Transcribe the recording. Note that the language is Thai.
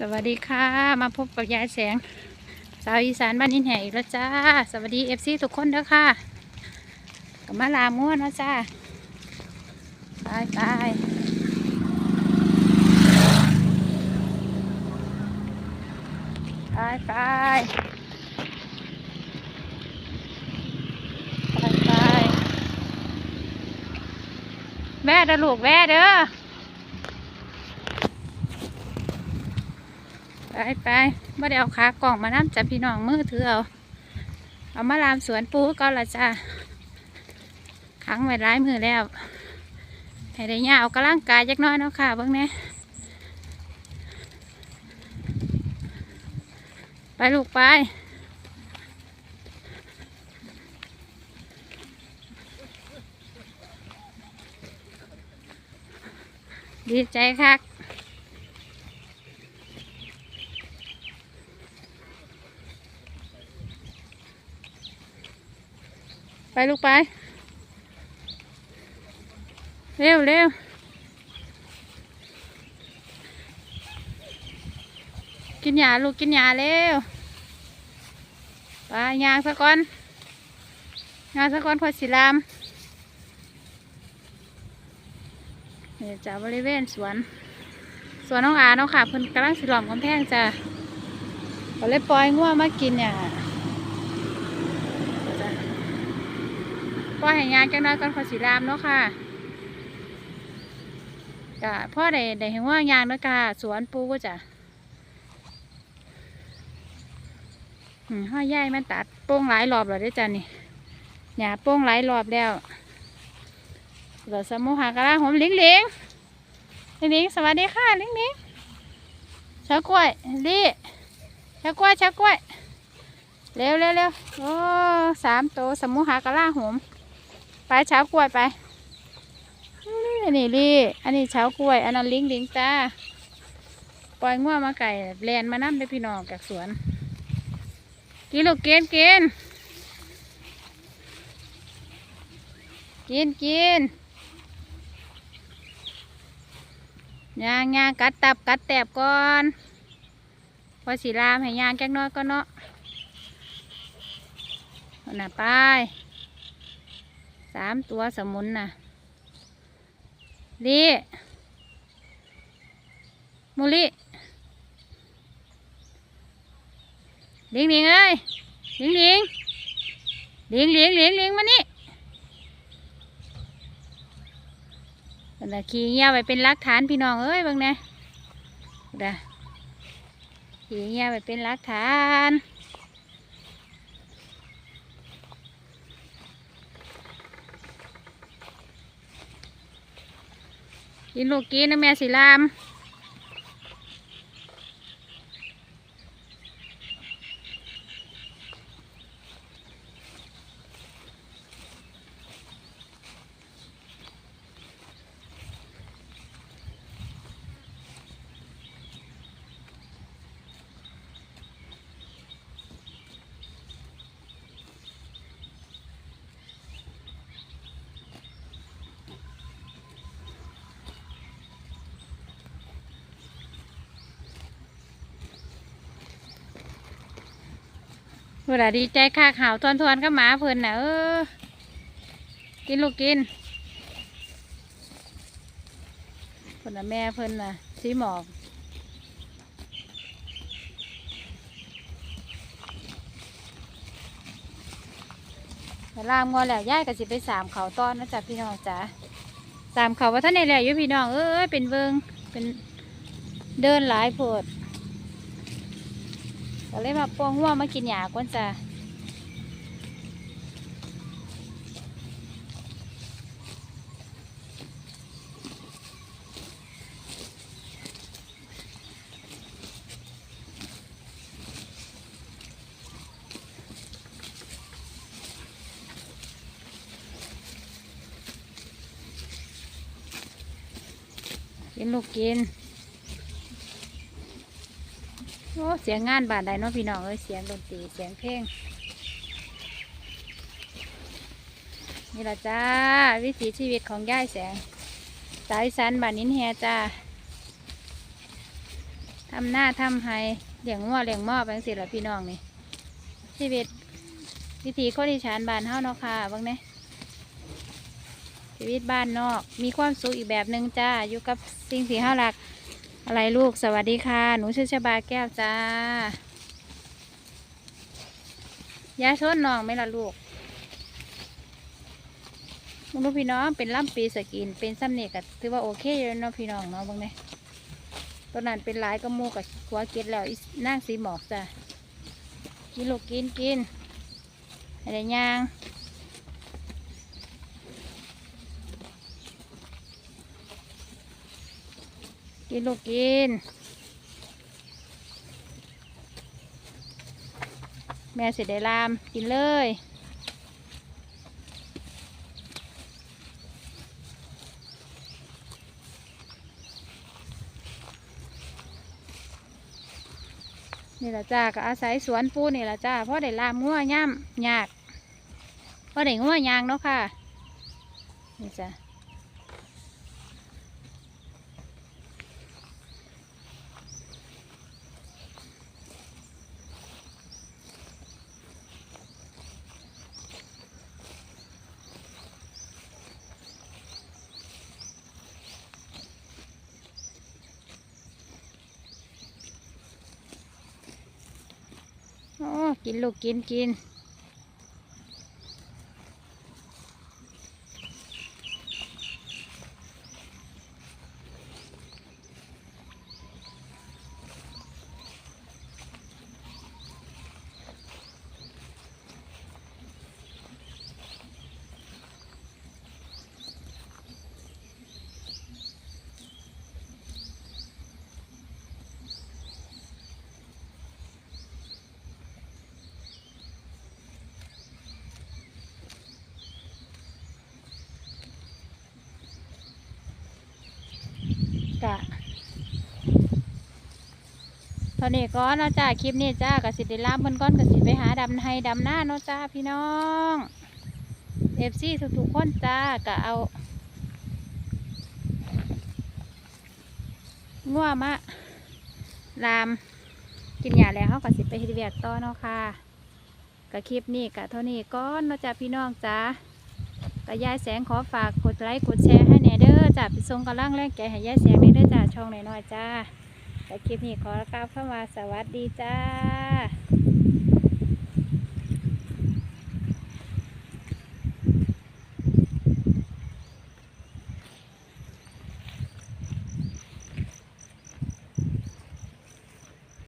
สวัสดีค่ะ มาพบกับยายแสง สาวอีสานบ้านนินแห่อีกแล้วจ้า สวัสดีเอฟซีทุกคนเด้อค่ะกับมาลาม่วนนะจ้าไปไปไปไปไปไปแม่เด้อลูกแม่เด้อ ไปไปไม่ได้เอาขากล่องมาน้ำจับพี่น้องมือถือเอาเอามาลามสวนปูก็ละจ้าขังไว้ร้ายมือแล้วให้ได้ยาเอากำลังกายจักน้อยเนาะค่ะเบิ่งแหน่ไปลูกไปดีใจคัก ไปลูกไป เร็วเร็วกินหยาลูกกินหยาเร็วไปยางซะก่อนยางซะก่อนพอสิลามนี่จะบริเวณสวน สวนน้องอาเนาะค่ะเพิ่นกำลังสิหลอมกำแพงจ้ะก็เลยปล่อยงัวมากินเนี่ย ป ล่อยให้ยางจังน้อยก่อนขอสีรามเนาะค่ะก็พ่อได้ได้เห็นว่ายางเนาะค่ะสวนปูก็จะห้อยย่ายมันตัดโป้งหลายรอบแล้วด้อจ้ะนี่หยาโป้งหลายรอบแล้วเหลือสมุหากระลาหอมลิงลิงลิงลิงสวัสดีค่ะลิงลิงชากล้วยลี่ชากล้วยชากล้วยเร็วเร็วเร็วโอ้สามตัวสมุหากระลาหอม ไปเช้ากล้วยไปนี่นี่ลี่ อันนี้เช้ากล้วย อันนั้นลิงลิงจ้าปล่อยง่วมาไก่แลนมานั่ได้อพี่น้องจากสวนกินลูกกินกินกินกินยางยางกัดตับกัดแตบก่อนพอสีรามให้ยางแก๊กน้อยก็เนาะเอาน่ะไป สามตัวสมุนน่ะลีมูลีลิงเลิงเอ้ยเลิงเลิงเลิงลิงลิงลิงมานี่นั่นน่ะขี่เงี้ยไปเป็นหลักฐานพี่น้องเอ้ยบางแน่เด้อขี่เงี้ยไปเป็นหลักฐาน กินลูกกินนะแม่สีราม เวลาดีใจค่าข่าวทวนทวนก็หมาเพลินน่ะเออ กินลูกกินเพลินนะแม่เพลินน่ะสีหมอกลามงอแล้วย่ายก็สิไปสามเขาต้อนนะจ๊ะพี่น้องจ๋าสามเขาว่าท่านในแหละอยู่พี่น้องเอ้ยเป็นเบิงเป็นเดินหลายโพด ก็เลยมาปองหัวมากินหยาก่อนจ้ะกินลูกกิน โอ้เสียงงานบาดใดเนาะพี่น้องเอ้ยเสียงดนตรีเสียงเพลงนี่ละจ้า วิถีชีวิตของย่ายแสง สายสันบานนินแฮจ้าทำหน้าทำให้เลี้ยงงัวเลี้ยงหม้อไปสิละพี่น้องนี่ชีวิตวิถีคนอีสานบานเฮาเนาะค่ะเบางเนี่ยชีวิตบ้านนอก มีความสุขอีกแบบหนึ่งจ้าอยู่กับสิ่งที่เฮารัก อะไรลูกสวัสดีค่ะ หนูชื่อชบาแก้วจ้ายาชนน้องไหมล่ะลูกมึงพี่น้องเป็นล่ำปีสกินเป็นซ้ำเนกก็ถือว่าโอเคอยู่แล้วเนาะพี่น้องเนาะบางเนี่ยตัวนั้นเป็นหลายก็มูกับหัวเก็ดแล้วนั่งสีหมอกจ้ะกินลูกกินกินอะไรย่าง กินลูกกิน แม่เสร็จได้ลาม กินเลย นี่ละจ้าก็อาศัยสวนปูนี่ละจ้าเพราะได้ลามงัวย่ำยากเพราะได้งัวยางเนาะค่ะ นี่จ้ะ โอ้กินลูกกินกินกะ ตอนนี้ก็เนาะจ้าคลิปนี้จ้ากสิได้ลามเพิ่นก้อนกสิไปหาดำให้ดำหน้าเนาะจ้าพี่น้องเอฟซีทุกๆคนจ้ากะเอาง่วมะลามกินยาแล้วเขาก็สิไปเฮดเวียกต่อเนาะค่ะกะคลิปนี้กะเท่านี้ก้อนเนาะจ้าพี่น้องจ้าก็ยายแสงขอฝากกดไลค์กดแชร์ให้แน่เด้อจ้าไปส่งกำลังแรงใจให้ยายแสงในเด้อจ้าช่องหน่อยๆจ้า แต่คลิปนี้ขอกล่าวคำว่าสวัสดีจ้า